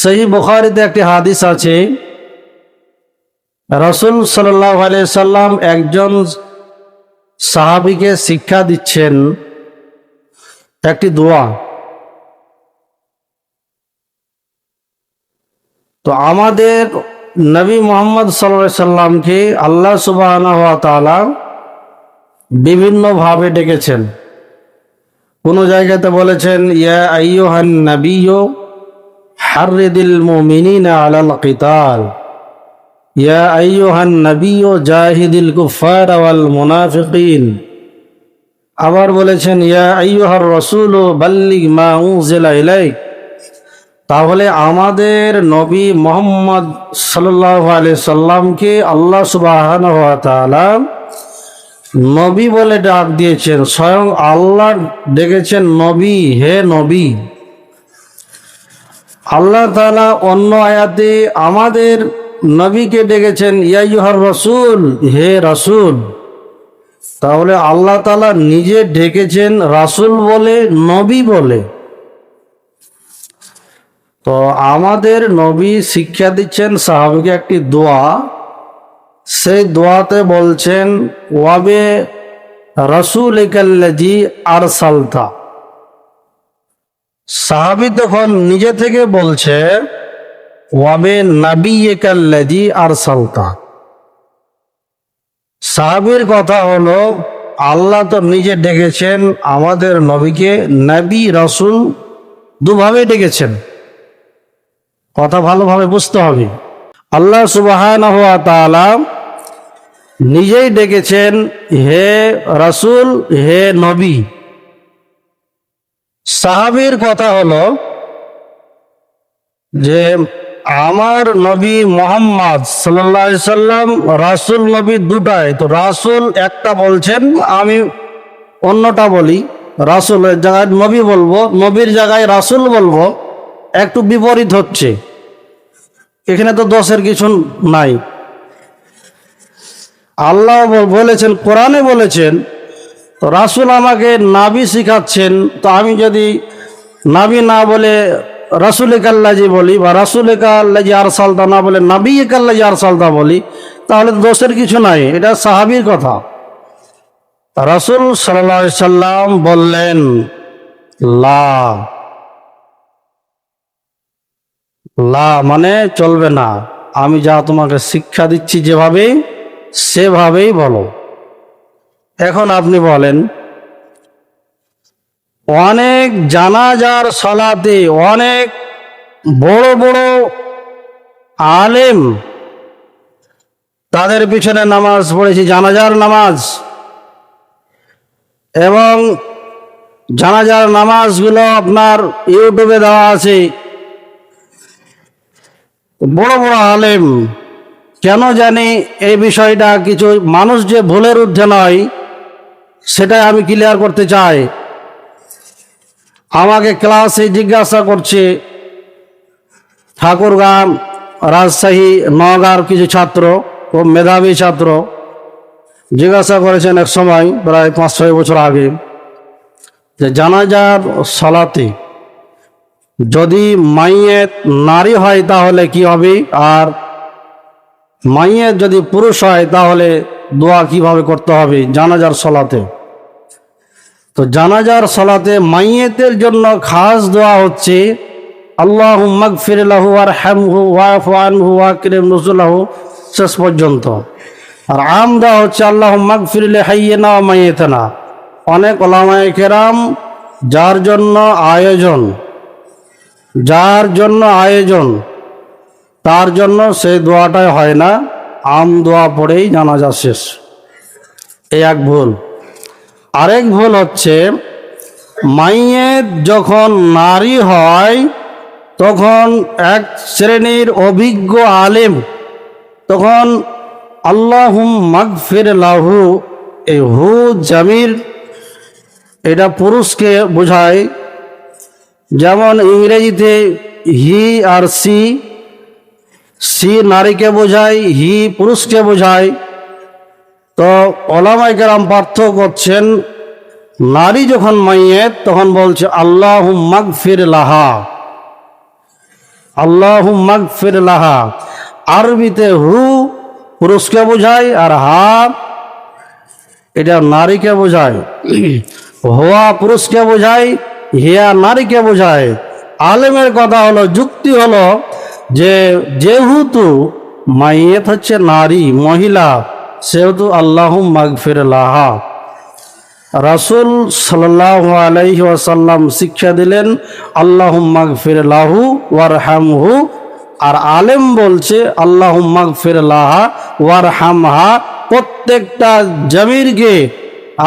সেই বুখারিতে একটি হাদিস আছে, রসুল সাল্লাহ সাল্লাম একজন সাহাবিকে শিক্ষা দিচ্ছেন, একটি দোয়া। তো আমাদের নবী মোহাম্মদ সাল্লাহ সাল্লামকে আল্লাহ সুবাহ বিভিন্নভাবে ডেকেছেন। কোনো জায়গাতে বলেছেন, ইয়া আইয়ুহান নবিয়্যু মুমিনিনা আলাল কিতাল। ইয়া আইয়ুহান নবিয়্যু জাহিদিল কুফার ওয়াল মুনাফিকিন। আবার বলেছেন, ইয়া আইয়ুহার রাসূল বাল্লিগ মা উনজিলা ইলাইক। তাহলে আমাদের নবী মোহাম্মদ সাল্লাল্লাহু আলাইহি সাল্লামকে আল্লাহ তাআলা নবী বলে ডাক দিয়েছেন। স্বয়ং আল্লাহ ডেকেছেন, নবী, হে নবী। আল্লাহ তালা অন্য আয়াতে আমাদের নবীকে ডেকেছেন ইয়াইহার রসুল হে রাসূল তাহলে আল্লাহ তালা নিজে ডেকেছেন রাসূল বলে, নবী বলে। তো আমাদের নবী শিক্ষা দিচ্ছেন সাহাবিকে একটি দোয়া। সেই দোয়াতে বলছেন, ওয়াবে রসুল একাল্লাজি আর সালতা সাহাবি তখন নিজে থেকে বলছে ওয়াবে নাবি একাল্লাজি আর সালতা সাহাবির কথা হলো, আল্লাহ তো নিজে ডেকেছেন আমাদের নবীকে, নবী, রসুল দুভাবে ডেকেছেন। কথা ভালোভাবে বুঝতে হবে। আল্লাহ সুবাহ নিজেই ডেকেছেন, হে রাসূল, হে নবী। সাহাবীর কথা হলো যে আমার নবী মোহাম্মদ সাল্লাহ সাল্লাম রাসুল নবী দুটাই। তো রাসুল একটা বলছেন, আমি অন্যটা বলি। রাসুলের জায়গায় নবী বলব, নবীর জায়গায় রাসুল বলব, একটু বিপরীত হচ্ছে। এখানে তো দোষের কিছু নাই। আল্লাহ বলেছেন, কোরআনে বলেছেন তো রাসুল আমাকে নাবি শিখাচ্ছেন, তো আমি যদি নাবি না বলে রাসুল কাল্লাজি বলি বা রাসুল আর সালতা না বলে নাবি কাল্লাজি আর সালতা বলি, তাহলে দোষের কিছু নাই, এটা সাহাবির কথা। রাসুল সাল্লাহ সাল্লাম বললেন, লা। লা মানে চলবে না। আমি যা তোমাকে শিক্ষা দিচ্ছি যেভাবে সেভাবেই বলো। এখন আপনি বলেন, অনেক জানাজার সলাতে অনেক বড় বড় আলেম তাদের পিছনে নামাজ পড়েছি, জানাজার নামাজ। এবং জানাজার নামাজগুলো আপনার ইউটিউবে দেওয়া আছে। বড় বড় আলেম, কেন জানি এই বিষয়টা কিছু মানুষ যে ভুলের ঊর্ধ্বে নয় সেটা আমি ক্লিয়ার করতে চাই। আমাকে ক্লাসে জিজ্ঞাসা করছে, ঠাকুরগাম রাজশাহী নগাঁর কিছু ছাত্র ও মেধাবী ছাত্র জিজ্ঞাসা করেছেন এক সময়, প্রায় পাঁচ ছয় বছর আগে, যে জানাজার সলাতে যদি মাইয়ের নারী হয় তাহলে কি হবে? আর মাইয়ের যদি পুরুষ হয় তাহলে দোয়া কীভাবে করতে হবে? জানাজার সলাতে। তো জানাজার সলাতে মাইয়েতের জন্য খাস দোয়া হচ্ছে আল্লাহ মগফির লাহু আর হ্যামহু ওয়াফ আনহু ওয়াকিরিম নজুল্লাহু শেষ পর্যন্ত। আর আম দেওয়া হচ্ছে আল্লাহ মগফিরলে হাইয়ে না মাইয়েতে না অনেক ওলামায়ে কেরাম, যার জন্য আয়োজন, যার জন্য আয়োজন, তার জন্য সেই দোয়াটাই হয় না। আম দোয়া পড়েই জানাজা শেষ। এই এক ভুল। আরেক ভুল হচ্ছে মাইয়ের যখন নারী হয়, তখন এক শ্রেণির অভিজ্ঞ আলেম তখন আল্লাহুম মাগফির লাহু এই হু জামির এটা পুরুষকে বোঝায়, যেমন ইংরেজিতে হি আর সি সি নারীকে বোঝায়, হি পুরুষকে বোঝায়। তো ওলামাই কেরাম পার্থক্য করছেন, নারী যখন মাইয়েত, তখন বলছে আল্লাহ মাগফির লাহা। আল্লাহ মাগফির লাহা। আরবিতে হু, পুরুষকে বোঝায়, আর হা, এটা নারীকে বোঝায়। হোয়া পুরুষকে বোঝায়, হিয়া নারীকে বোঝায়। আলেমের কথা হলো, যুক্তি হলো যে, যেহেতু মাইয়েত হচ্ছে নারী, মহিলা সেহেতু আল্লাহ মাগফির লাহা রাসুল সাল্লাহ আলাইহি শিক্ষা দিলেন, আল্লাহ মাগফির লাহু ওয়ার হামহু আর আলেম বলছে, আল্লাহ মাগফির লাহা ওয়ার হামহা প্রত্যেকটা জমিরকে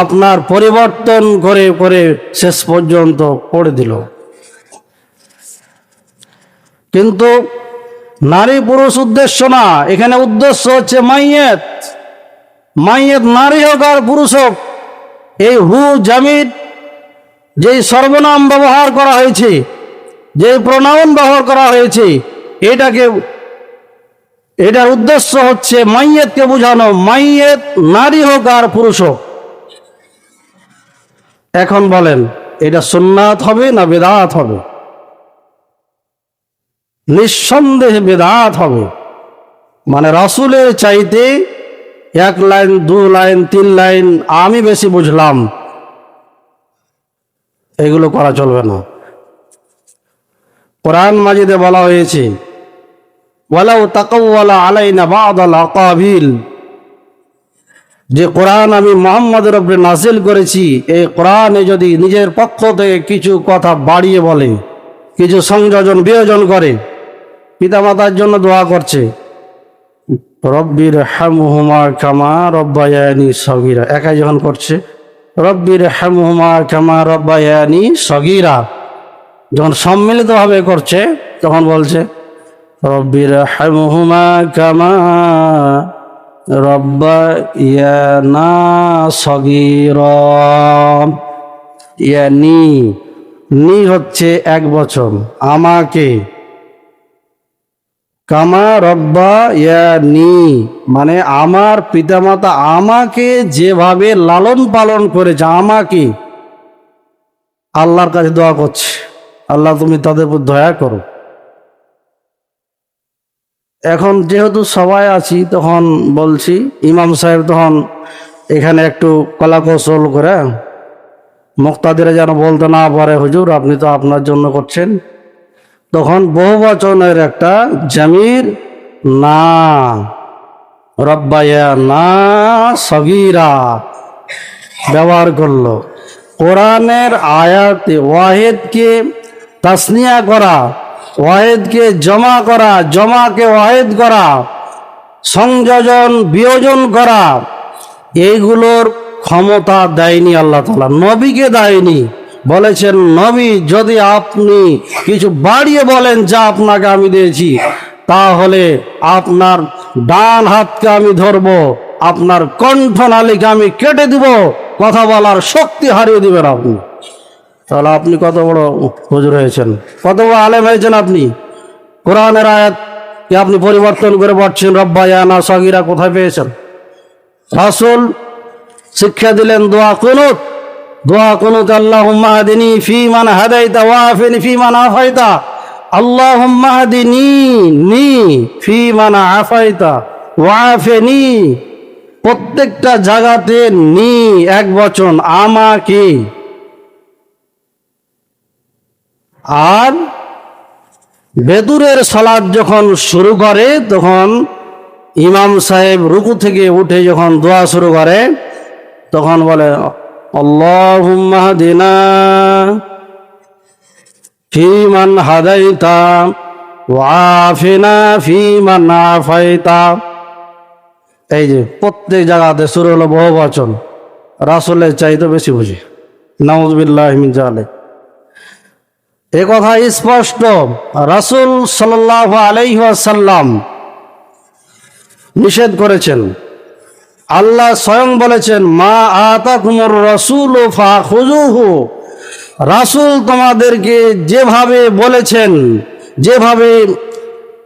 আপনার পরিবর্তন করে করে শেষ পর্যন্ত পড়ে দিল। কিন্তু নারী পুরুষ উদ্দেশ্য না, এখানে উদ্দেশ্য হচ্ছে মাইয়েত। মাইয়েত নারী হোক আর পুরুষ হোক, এই হু জামির যেই সর্বনাম ব্যবহার করা হয়েছে যে প্রণাম ব্যবহার করা হয়েছে, এটাকে, এটার উদ্দেশ্য হচ্ছে মাইয়েতকে বোঝানো মাইয়েত নারী হোক আর পুরুষ হোক। এখন বলেন, এটা সুন্নাত হবে না বেদাত হবে? নিঃসন্দেহে বেদাত হবে। মানে রাসুলের চাইতে এক লাইন, দু লাইন, তিন লাইন, আমি বেশি বুঝলাম। এগুলো করা চলবে না। কোরআন মাজিদে বলা হয়েছে, ওয়ালাউ তাকাওয়ালা আলাইনা বাদাল আকাবিল। যে কোরআন আমি মোহাম্মদের উপরে নাসিল করেছি, এই কোরআনে যদি নিজের পক্ষ থেকে কিছু কথা বাড়িয়ে বলে, কিছু সংযোজন বিয়োজন করে, পিতামাতার জন্য দোয়া করছে। রব্বির হামহুমা কামা রব্বায়ানি সগিরা। একাই যখন করছে রব্বির হামহুমা কামা রব্বায়ানি সগিরা। যখন সম্মিলিতভাবে করছে, তখন বলছে রব্বির হামহুমা কামা রব্বায়ানা সগিরা। ইয়ানি, নি হচ্ছে এক বছর আমাকে কামা রব্বা ইয়ানি। মানে আমার পিতামাতা আমাকে যেভাবে লালন পালন করেছে, আমাকে আল্লাহর কাছে দোয়া করছে। আল্লাহ তুমি তাদের উপর দয়া করো। এখন যেহেতু সবাই আছি, তখন বলছি, ইমাম সাহেব তখন এখানে একটু কলা কৌশল করে মুক্তাদিরা যেন বলতে না পারে, হুজুর, আপনি তো আপনার জন্য করছেন। তখন বহু বচনের একটা জামির, না, রব্বায়া না সগিরা ব্যবহার করল। কোরআনের আয়াতে ওয়াহেদকে তাসনিয়া করা, ওয়াহেদকে জমা করা, জমাকে ওয়াহেদ করা, সংযোজন, বিয়োজন করা, এইগুলোর ক্ষমতা দেয়নি আল্লাহ তালা নবীকে দেয়নি। বলেছেন, নবী, যদি আপনি কিছু বাড়িয়ে বলেন যা আপনাকে আমি দিয়েছি, তাহলে আপনার ডান হাতকে আমি ধরব, আপনার কণ্ঠনালীকে আমি কেটে দিব, কথা বলার শক্তি হারিয়ে দিবেন আপনি। তাহলে আপনি কত বড় হুজুর হয়েছেন? কত বড় আলেম হয়েছেন আপনি? কোরআনের আয়াত কি আপনি পরিবর্তন করে পড়ছেন রব্বায়ানা সগিরা কোথায় পেয়েছেন? রাসুল শিক্ষা দিলেন, দোয়া কুনুত দোয়া কুনুত আল্লাহুম্মা হাদিনি ফি মান হাদাইতা ওয়া আফিনি ফি মান আফাইতা। আল্লাহুম্মা হাদিনি নি ফি মান আফাইতা ওয়া আফিনি। প্রত্যেকটা জায়গাতে নি এক বচন, আমাকে। আর বেদুরের সালাদ যখন শুরু করে, তখন ইমাম সাহেব রুকু থেকে উঠে যখন দোয়া শুরু করে, তখন বলে আল্লাহুম্মাহদিনা ফিমান হাদাইতা ওয়াফিনা ফিমান আফাইতা। এই যে প্রত্যেক জায়গাতে শুরু হলো বহু বচন। রাসুলের চাইতে বেশি বুঝি। নাউজবিল্লাহ জালে এ কথা স্পষ্ট। রাসুল সাল্লাহ আলাইসাল্লাম নিষেধ করেছেন। আল্লাহ স্বয়ং বলেছেন, মা আতা কুমর রসুল ও ফা খুজুহু রাসুল তোমাদেরকে যেভাবে বলেছেন, যেভাবে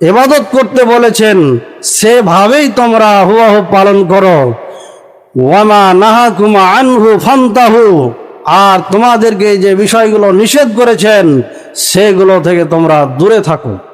এবাদত করতে বলেছেন, সেভাবেই তোমরা হুয়াহু পালন করো। ওয়ামা নাহা কুমা আনহু ফান্তাহু। আর তোমাদেরকে যে বিষয়গুলো নিষেধ করেছেন, সেগুলো থেকে তোমরা দূরে থাকো।